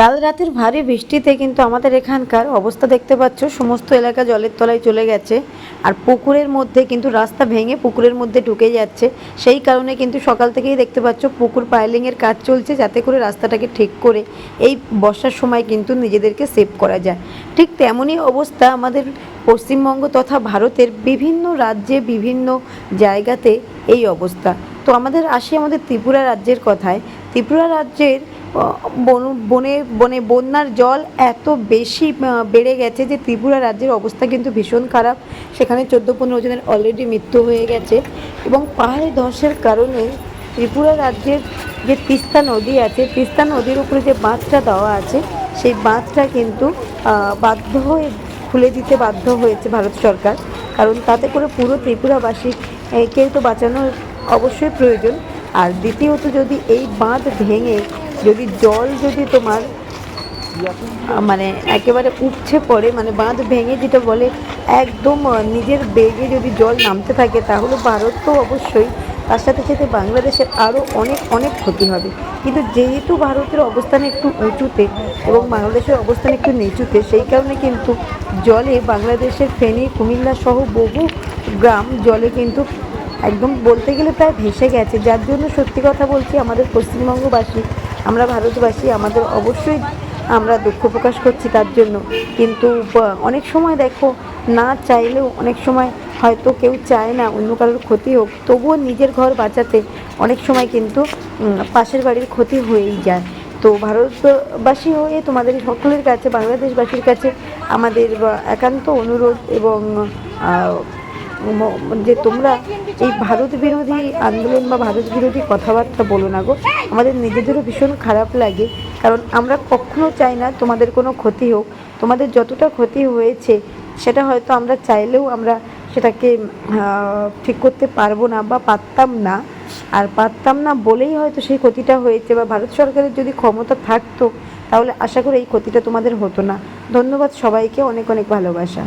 কাল রাতের ভারী বৃষ্টিতে কিন্তু আমাদের এখানকার অবস্থা দেখতে পাচ্ছ, সমস্ত এলাকা জলের তলায় চলে গেছে। আর পুকুরের মধ্যে কিন্তু রাস্তা ভেঙে পুকুরের মধ্যে ঢুকে যাচ্ছে। সেই কারণে কিন্তু সকাল থেকেই দেখতে পাচ্ছ, পুকুর পাইলিংয়ের কাজ চলছে যাতে করে রাস্তাটাকে ঠিক করে এই বর্ষার সময় কিন্তু নিজেদেরকে সেভ করা যায়। ঠিক তেমনই অবস্থা আমাদের পশ্চিমবঙ্গ তথা ভারতের বিভিন্ন রাজ্যে, বিভিন্ন জায়গাতে এই অবস্থা। তো আমাদের আসি আমাদের ত্রিপুরা রাজ্যের কথায়। ত্রিপুরা রাজ্যের বন- বনে বনে বন্যার জল এত বেশি বেড়ে গেছে যে ত্রিপুরা রাজ্যের অবস্থা কিন্তু ভীষণ খারাপ। সেখানে চোদ্দ পনেরো জনের অলরেডি মৃত্যু হয়ে গেছে এবং পাহাড়ে ধসের কারণে ত্রিপুরা রাজ্যের যে তিস্তা নদী আছে, তিস্তা নদীর উপরে যে বাঁধটা দেওয়া আছে, সেই বাঁধটা কিন্তু বাধ্য হয়ে খুলে দিতে বাধ্য হয়েছে ভারত সরকার। কারণ তাতে করে পুরো ত্রিপুরাবাসী কেউ তো বাঁচানোর অবশ্যই প্রয়োজন। আর দ্বিতীয়ত যদি এই বাঁধ ভেঙে যদি জল যদি তোমার মানে একেবারে উপছে পড়ে মানে বাঁধ ভেঙে যেটা বলে, একদম নিজের বেগে যদি জল নামতে থাকে, তাহলে ভারত তো অবশ্যই তার সাথে সাথে বাংলাদেশের আরও অনেক অনেক ক্ষতি হবে। কিন্তু যেহেতু ভারতের অবস্থান একটু উঁচুতে এবং বাংলাদেশের অবস্থান একটু নিচুতে, সেই কারণে কিন্তু জলে বাংলাদেশের ফেনী, কুমিল্লা সহ বহু গ্রাম জলে কিন্তু একদম বলতে গেলে প্রায় ভেসে গেছে। যার জন্য সত্যি কথা বলছি, আমাদের পশ্চিমবঙ্গবাসী আমরা ভারতবাসী, আমাদের অবশ্যই আমরা দুঃখ প্রকাশ করছি তার জন্য। কিন্তু অনেক সময় দেখো, না চাইলেও অনেক সময় হয়তো কেউ চায় না, অন্য কারোর ক্ষতি হোক। তবুও নিজের ঘর বাঁচাতে অনেক সময় কিন্তু পাশের বাড়ির ক্ষতি হয়েই যায়। তো ভারতবাসী হয়ে তোমাদের সকলের কাছে, বাংলাদেশবাসীর কাছে আমাদের একান্ত অনুরোধ এবং যে তোমরা এই ভারত বিরোধী আন্দোলন বা ভারত বিরোধী কথাবার্তা বলো না গো, আমাদের নিজেদেরও ভীষণ খারাপ লাগে। কারণ আমরা কখনো চাই না তোমাদের কোনো ক্ষতি হোক। তোমাদের যতটা ক্ষতি হয়েছে, সেটা হয়তো আমরা চাইলেও আমরা সেটাকে ঠিক করতে পারব না বা পারতাম না। আর পারতাম না বলেই হয়তো সেই ক্ষতিটা হয়েছে বা ভারত সরকারের যদি ক্ষমতা থাকতো, তাহলে আশা করি এই ক্ষতিটা তোমাদের হতো না। ধন্যবাদ সবাইকে, অনেক অনেক ভালোবাসা।